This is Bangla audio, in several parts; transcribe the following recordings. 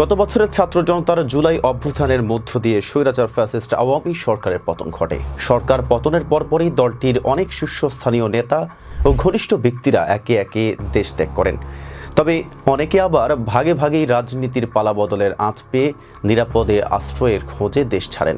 গত বছরের ছাত্র জনতার জুলাই অভ্যুত্থানের মধ্য দিয়ে স্বৈরাচার ফ্যাসিস্ট আওয়ামী সরকারের পতন ঘটে। সরকার পতনের পরপরই দলটির অনেক শীর্ষস্থানীয় নেতা ও ঘনিষ্ঠ ব্যক্তিরা একে একে দেশ ত্যাগ করেন। তবে অনেকে আবার ভাগে ভাগেই রাজনীতির পালাবদলের আঁচ পেয়ে নিরাপদে আশ্রয়ের খোঁজে দেশ ছাড়েন।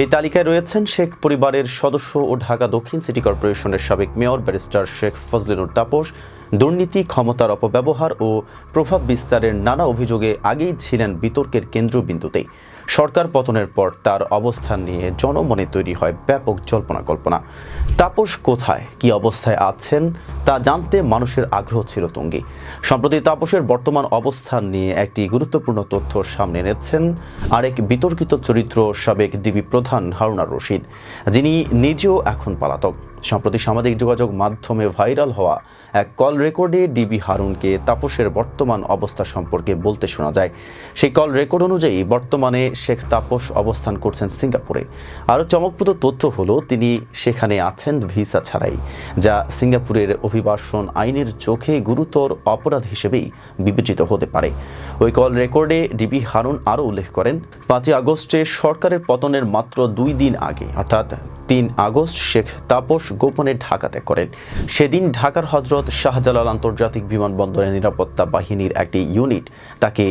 এই তালিকায় রয়েছেন শেখ পরিবারের সদস্য ও ঢাকা দক্ষিণ সিটি কর্পোরেশনের সাবেক মেয়র ব্যারিস্টার শেখ ফজলিনুর তাপস দুর্নীতি, ক্ষমতার অপব্যবহার ও প্রভাব বিস্তারের নানা অভিযোগে আগেই ছিলেন বিতর্কের কেন্দ্রবিন্দুতেই। সরকার পতনের পর তার অবস্থান নিয়ে জনমনে তৈরি হয় ব্যাপক জল্পনা কল্পনা তাপস কোথায়? কি অবস্থায় আছেন? তা জানতে মানুষের আগ্রহ ছিল তুঙ্গি। সম্প্রতি তাপসের বর্তমান অবস্থান নিয়ে একটি গুরুত্বপূর্ণ তথ্য সামনে এনেছেন আরেক বিতর্কিত চরিত্র সাবেক ডিবি প্রধান হারুনার রশিদ, যিনি নিজেও এখন পলাতক। সম্প্রতি সামাজিক যোগাযোগ মাধ্যমে ভাইরাল হওয়া এক কল রেকর্ডে ডিবি হারুনকে তাপসের বর্তমান অবস্থা সম্পর্কে বলতে শোনা যায়। সেই কল রেকর্ড অনুযায়ী বর্তমানে শেখ তাপস অবস্থান করছেন সিঙ্গাপুরে। আরও চমকপ্রদ তথ্য হলো, তিনি সেখানে আছেন ভিসা ছাড়াই, যা সিঙ্গাপুরের অভিবাসন আইনের চোখে গুরুতর অপরাধ হিসেবেই বিবেচিত হতে পারে। ওই কল রেকর্ডে ডিবি হারুন আরও উল্লেখ করেন, পাঁচই আগস্টে সরকারের পতনের মাত্র দুই দিন আগে, অর্থাৎ তিন আগস্ট শেখ তাপস গোপনে ঢাকা ত্যাগ করেন। সেদিন ঢাকার হজরত শাহজালাল আন্তর্জাতিক বিমানবন্দরের নিরাপত্তা বাহিনীর একটি ইউনিট তাকে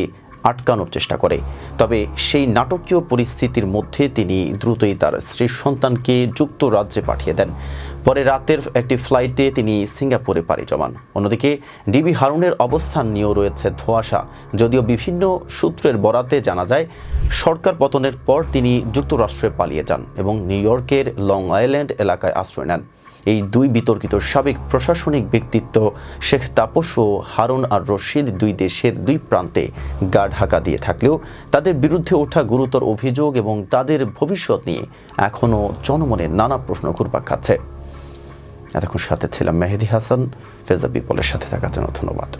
আটকানোর চেষ্টা করে। তবে সেই নাটকীয় পরিস্থিতির মধ্যে তিনি দ্রুতই তার স্ত্রী সন্তানকে যুক্তরাজ্যে পাঠিয়ে দেন। পরে রাতের একটি ফ্লাইটে তিনি সিঙ্গাপুরে পাড়ি জমান। অন্যদিকে, ডিবি হারুনের অবস্থান নিয়েও রয়েছে ধোঁয়াশা। যদিও বিভিন্ন সূত্রের বরাতে জানা যায়, সরকার পতনের পর তিনি যুক্তরাষ্ট্রে পালিয়ে যান এবং নিউ ইয়র্কের লং আইল্যান্ড এলাকায় আশ্রয় নেন। এই দুই বিতর্কিত সাবেক প্রশাসনিক ব্যক্তিত্ব শেখ তাপস ও হারুন আর রশিদ দুই দেশের দুই প্রান্তে গা ঢাকা দিয়ে থাকলেও তাদের বিরুদ্ধে ওঠা গুরুতর অভিযোগ এবং তাদের ভবিষ্যৎ নিয়ে এখনও জনমনে নানা প্রশ্ন ঘুরপাক খাচ্ছে। এতক্ষণ সাথে ছিলাম মেহেদি হাসান। ফেজা বিপলের সাথে থাকার জন্য ধন্যবাদ।